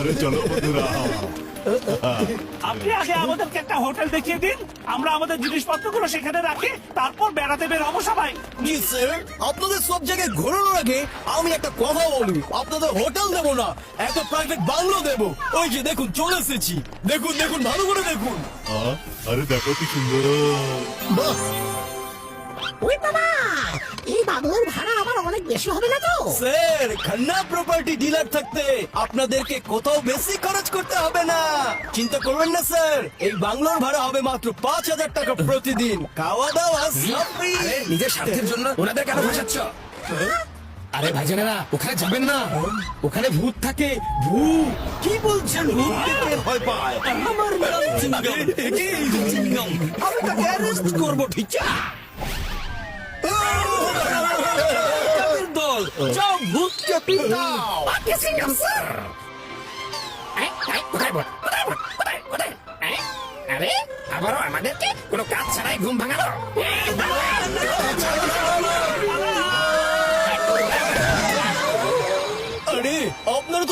আরে চলো বন্ধুরা। আপনি আগে আমাদেরকে একটা হোটেল দেখিয়ে দিন। আমরা আমাদের জিনিসপত্রগুলো সেখানে রাখি তারপর বেড়াতে বের হব সবাই। জি স্যার আপনাদের সব জায়গায় ঘোরানোর আগে আমি একটা কথা বলি। আপনাদের হোটেল দেবো না একটা প্রাইভেট বাংলো দেবো। ওই যে দেখুন চলে এসেছি। দেখুন দেখুন ভালো করে দেখুন। আরে দেখো কি সুন্দর। বাহ। ওই বাবা এই বাংলোর বেশি হবে না তো? স্যার খান্না প্রপার্টি ডিলার থাকতে আপনাদেরকে কোথাও বেশি খরচ করতে হবে না। চিন্তা করবেন না স্যার। এই বাংলোর ভাড়া হবে মাত্র পাঁচ হাজার টাকা প্রতিদিন। খাওয়া দাওয়া সব। নিজের স্বার্থের জন্য ওনাদের কেন ফাঁসাচ্ছ আরে ভাইজানেরা ওখানে যাবেন না। ওখানে ভূত থাকে ভূত। কি বলছেন? ভূতকে কে ভয় পায়। আমার নাম চিঙ্গম আমি তাকে অ্যারেস্ট করব ঠিক দল যাও ভূতকে পিটাও আগে সিঙ্গাম স্যার। এই, এই, কোথায় বল? কোথায় বল? কোথায় কোথায়? এই, আরে আবারও আমাদেরকে কোনো কাজ ছাড়াই ঘুম ভাঙালো?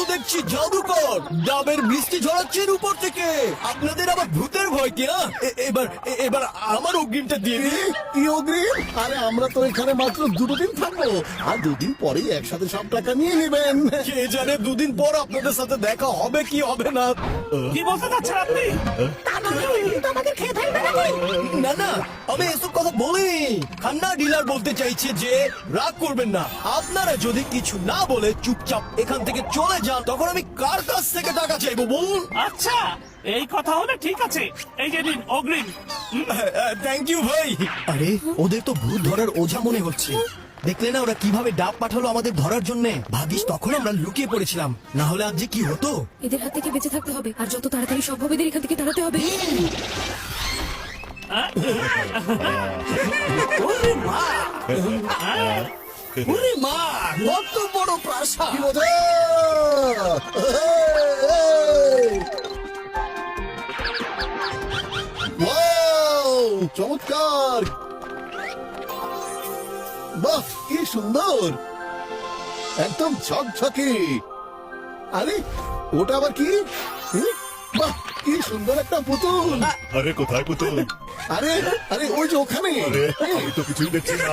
দেখছি জাদুকর। ডাবের বৃষ্টি ঝরাচ্ছেন উপর থেকে। আপনাদের আবার ভূতের ভয় কি হ্যাঁ? এ- এবার এ- এবার আমার অগ্রিমটা দিয়ে দিন। কি অগ্রিম? আরে আমরা তো এখানে মাত্র দুটো দিন থাকব। আর দুদিন পরেই একসাথে সব টাকা নিয়ে নেবেন। কে জানে দুদিন পর আপনাদের সাথে দেখা হবে কি হবে না। কি বলতে চাচ্ছেন আপনি? আমি এসব কথা বলিনি খান্না ডিলার বলতে চাইছে যে রাগ করবেন না। আপনারা যদি কিছু না বলে চুপচাপ এখান থেকে চলে যান তখন আমি কার কাছ থেকে টাকা চাইব বলুন? আচ্ছা এই কথা হলে ঠিক আছে। এই যে দিন অগ্রিম। থ্যাংক ইউ ভাই। আরে ওদের তো ভূত ধরার ওঝা মনে হচ্ছে। দেখলে না ওরা কীভাবে ডাব পাঠালো আমাদের ধরার জন্য? ভাবিস তখন আমরা লুকিয়ে পড়েছিলাম। না হলে আজ যে কি হতো? এদের হাত থেকে বেঁচে থাকতে হবে আর যত তাড়াতাড়ি সম্ভব এদের এখান থেকে তাড়াতে হবে। ওরে মা ওয়াও চমৎকার বাহ কি সুন্দর একদম ঝকঝকে আরে ওটা আবার কি? বাহ কি সুন্দর একটা পুতুল। আরে কোথায় পুতুল? আরে আরে ওই যে ওখানে। আরে আমি তো কিছুই দেখছি না।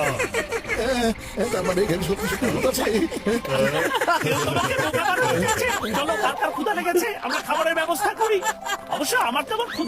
তার মানে এখানে সত্যি সত্যি ভূত আছে। কেউ তোমাকে বোকা বানাতে চাচ্ছে? চলো কার কার ক্ষুধা লেগেছে আমরা খাবারের ব্যবস্থা করি। অবশ্য আমার তেমন ক্ষুধা